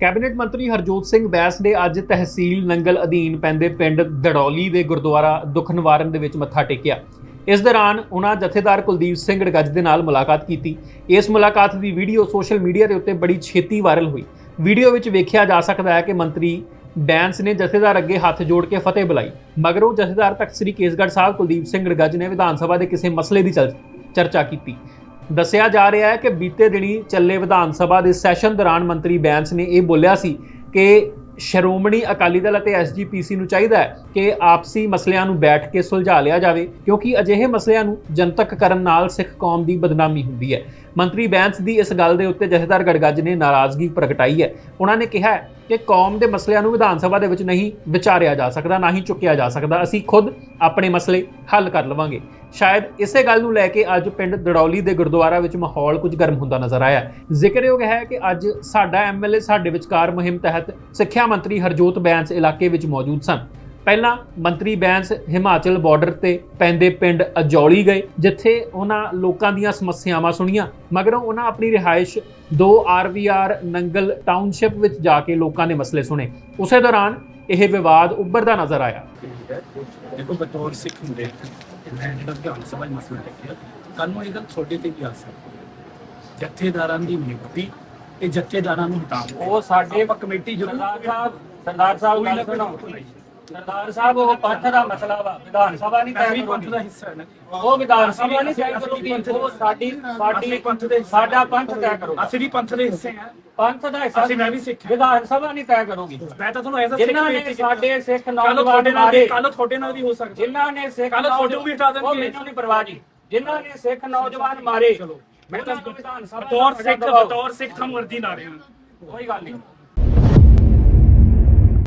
Cabinet ਮੰਤਰੀ ਹਰਜੋਤ ਸਿੰਘ ਬੈਸ ਨੇ ਅੱਜ ਤਹਿਸੀਲ ਨੰਗਲ ਅਧੀਨ ਪੈਂਦੇ ਪਿੰਡ ਦੜੌਲੀ ਦੇ ਗੁਰਦੁਆਰਾ ਦੁੱਖ ਨਿਵਾਰਨ ਦੇ ਵਿੱਚ ਮੱਥਾ ਟੇਕਿਆ। ਇਸ ਦੌਰਾਨ ਉਹਨਾਂ ਜਥੇਦਾਰ ਕੁਲਦੀਪ ਸਿੰਘ ਗੜਗੱਜ ਦੇ ਨਾਲ ਮੁਲਾਕਾਤ ਕੀਤੀ। ਇਸ ਮੁਲਾਕਾਤ ਦੀ ਵੀਡੀਓ ਸੋਸ਼ਲ ਮੀਡੀਆ ਦੇ ਉੱਤੇ ਬੜੀ ਛੇਤੀ ਵਾਇਰਲ ਹੋਈ। ਵੀਡੀਓ ਵਿੱਚ ਵੇਖਿਆ ਜਾ ਸਕਦਾ ਹੈ ਕਿ ਮੰਤਰੀ ਬੈਂਸ ਨੇ ਜਥੇਦਾਰ ਅੱਗੇ ਹੱਥ ਜੋੜ ਕੇ ਫਤਿਹ ਬੁਲਾਈ, ਮਗਰੋਂ ਜਥੇਦਾਰ ਤਖਤ ਸ੍ਰੀ ਕੇਸਗੜ੍ਹ ਸਾਹਿਬ ਕੁਲਦੀਪ ਸਿੰਘ ਗੜਗੱਜ ਨੇ ਵਿਧਾਨ ਸਭਾ ਦੇ ਕਿਸੇ ਮਸਲੇ ਦੀ ਚਲ- ਚਰਚਾ ਕੀਤੀ। ਦੱਸਿਆ ਜਾ ਰਿਹਾ ਹੈ ਕਿ ਬੀਤੇ ਦਿਨੀ ਚੱਲੇ ਵਿਧਾਨ ਸਭਾ ਦੇ ਸੈਸ਼ਨ ਦੌਰਾਨ ਮੰਤਰੀ ਬੈਂਸ ਨੇ ਇਹ ਬੋਲਿਆ ਸੀ ਕਿ ਸ਼੍ਰੋਮਣੀ ਅਕਾਲੀ ਦਲ ਅਤੇ ਐਸਜੀਪੀਸੀ ਨੂੰ ਚਾਹੀਦਾ ਹੈ ਕਿ ਆਪਸੀ ਮਸਲਿਆਂ ਨੂੰ ਬੈਠ ਕੇ ਸੁਲਝਾ ਲਿਆ ਜਾਵੇ, ਕਿਉਂਕਿ ਅਜਿਹੇ ਮਸਲਿਆਂ ਨੂੰ ਜਨਤਕ ਕਰਨ ਨਾਲ ਸਿੱਖ ਕੌਮ ਦੀ ਬਦਨਾਮੀ ਹੁੰਦੀ ਹੈ। ਮੰਤਰੀ ਬੈਂਸ ਦੀ ਇਸ ਗੱਲ ਦੇ ਉੱਤੇ ਜਥੇਦਾਰ ਗੜਗੱਜ ਨੇ ਨਾਰਾਜ਼ਗੀ ਪ੍ਰਗਟਾਈ ਹੈ। ਉਹਨਾਂ ਨੇ ਕਿਹਾ ਕਿ ਕੌਮ ਦੇ ਮਸਲਿਆਂ ਨੂੰ ਵਿਧਾਨ ਸਭਾ ਦੇ ਵਿੱਚ ਨਹੀਂ ਵਿਚਾਰਿਆ ਜਾ ਸਕਦਾ, ਨਾ ਹੀ ਚੁੱਕਿਆ ਜਾ ਸਕਦਾ। ਅਸੀਂ ਖੁਦ ਆਪਣੇ ਮਸਲੇ ਹੱਲ ਕਰ ਲਵਾਂਗੇ। ਸ਼ਾਇਦ ਇਸੇ ਗੱਲ ਨੂੰ ਲੈ ਕੇ ਅੱਜ ਪਿੰਡ ਦੜੌਲੀ ਦੇ ਗੁਰਦੁਆਰਾ ਵਿੱਚ ਮਾਹੌਲ ਕੁਝ ਗਰਮ ਹੁੰਦਾ ਨਜ਼ਰ ਆਇਆ। ਜ਼ਿਕਰਯੋਗ ਹੈ ਕਿ ਅੱਜ ਸਾਡਾ ਐਮਐਲਏ ਸਾਡੇ ਵਿਚਕਾਰ ਮੁਹਿੰਮ ਤਹਿਤ ਸਿੱਖਿਆ ਮੰਤਰੀ ਹਰਜੋਤ ਬੈਂਸ ਇਲਾਕੇ ਵਿੱਚ ਮੌਜੂਦ ਸਨ। ਪਹਿਲਾਂ ਮੰਤਰੀ ਬੈਂਸ ਹਿਮਾਚਲ ਬਾਰਡਰ ਤੇ ਪੈਂਦੇ ਪਿੰਡ ਅਜੌਲੀ ਗਏ, ਜਿੱਥੇ ਉਹਨਾਂ ਲੋਕਾਂ ਦੀਆਂ ਸਮੱਸਿਆਵਾਂ ਸੁਣੀਆਂ। ਮਗਰੋਂ ਉਹਨਾਂ ਆਪਣੀ ਰਿਹਾਇਸ਼ 2 ਆਰਵੀਆਰ ਨੰਗਲ ਟਾਊਨਸ਼ਿਪ ਵਿੱਚ ਜਾ ਕੇ ਲੋਕਾਂ ਦੇ ਮਸਲੇ ਸੁਣੇ। ਉਸੇ ਦੌਰਾਨ ਇਹ ਵਿਵਾਦ ਉੱਭਰਦਾ ਨਜ਼ਰ ਆਇਆ। ਦੇਖੋ ਬਤੌਰ ਸਿੱਖ ਹੁੰਦੇ ਮੈਂ ਜਿਹੜਾ ਵਿਧਾਨ ਸਭਾ ਦਾ ਮਸਲਾ ਰੱਖਿਆ ਕੱਲ ਨੂੰ ਇਹ ਗੱਲ ਤੁਹਾਡੇ ਤੇ ਵੀ ਆ ਸਕਦੀ ਹੈ। ਜਥੇਦਾਰਾਂ ਦੀ ਨਿਯੁਕਤੀ ਤੇ ਜਥੇਦਾਰਾਂ ਨੂੰ ਹਟਾਉਣਾ ਉਹ ਸਾਡੇ ਕਮੇਟੀ ਜ਼ਰੂਰ ਸਰਦਾਰ ਸਾਹਿਬ ਸਰਦਾਰ ਸਾਹਿਬ ਗੱਲ ਸੁਣੋ ਸਰਦਾਰ ਸਾਹਿਬ ਉਹ ਪੰਥ ਦਾ ਮਸਲਾ ਵਾ ਵਿਧਾਨ ਸਭਾ ਨਹੀਂ ਤੈਅ ਪੰਥ ਦਾ ਹਿੱਸਾ ਹੈ ਨਾ। ਉਹ ਵਿਧਾਨ ਸਭਾ ਨਹੀਂ ਤੈਅ ਕਰੂਗੀ ਉਹ ਸਾਡੀ ਸਾਡੀ ਪੰਥ ਦੇ ਸਾਡਾ ਪੰਥ ਤੈਅ ਕਰੂਗਾ ਅਸੀਂ ਵੀ ਪੰਥ ਦੇ ਹਿੱਸੇ ਹਾਂ। ਪੰਥ ਦਾ ਹਿੱਸਾ ਅਸੀਂ ਮੈਂ ਵੀ ਸਿੱਖ। ਵਿਧਾਨ ਸਭਾ ਨਹੀਂ ਤੈਅ ਕਰੂਗੀ। ਮੈਂ ਤਾਂ ਤੁਹਾਨੂੰ ਐਸਾ ਸਿੱਖ ਜਿਨ੍ਹਾਂ ਨੇ। ਸਾਡੇ ਸਿੱਖ ਕੱਲ ਨੌਜਵਾਨ ਤੁਹਾਡੇ ਨਾਲ ਮਾਰੇ ਕੱਲ ਤੁਹਾਡੇ ਨਾਲ ਵੀ ਹੋ ਸਕਦਾ। ਜਿਨ੍ਹਾਂ ਨੇ ਸਿੱਖ ਕੱਲ੍ਹ ਤੁਹਾਡੇ ਨੌਜਵਾਨ- ਵੀ ਹਟਾ ਦੇਣਗੇ। ਉਹ ਮੈਨੂੰ ਨਹੀਂ ਪਰਵਾਹ ਜੀ। ਜਿਨ੍ਹਾਂ ਨੇ ਸਿੱਖ ਨੌਜਵਾਨ ਮਾਰੇ ਚਲੋ ਮੈਂ ਤਾਂ ਨੂੰ ਵਿਧਾਨ ਸਭਾ ਬਤੌਰ ਸਿੱਖ। ਬਤੌਰ ਸਿੱਖ ਤੁਹਾਨੂੰ ਅਰਜੀ ਲਾ ਰਿਹਾ ਕੋਈ ਗੱਲ ਨਹੀਂ।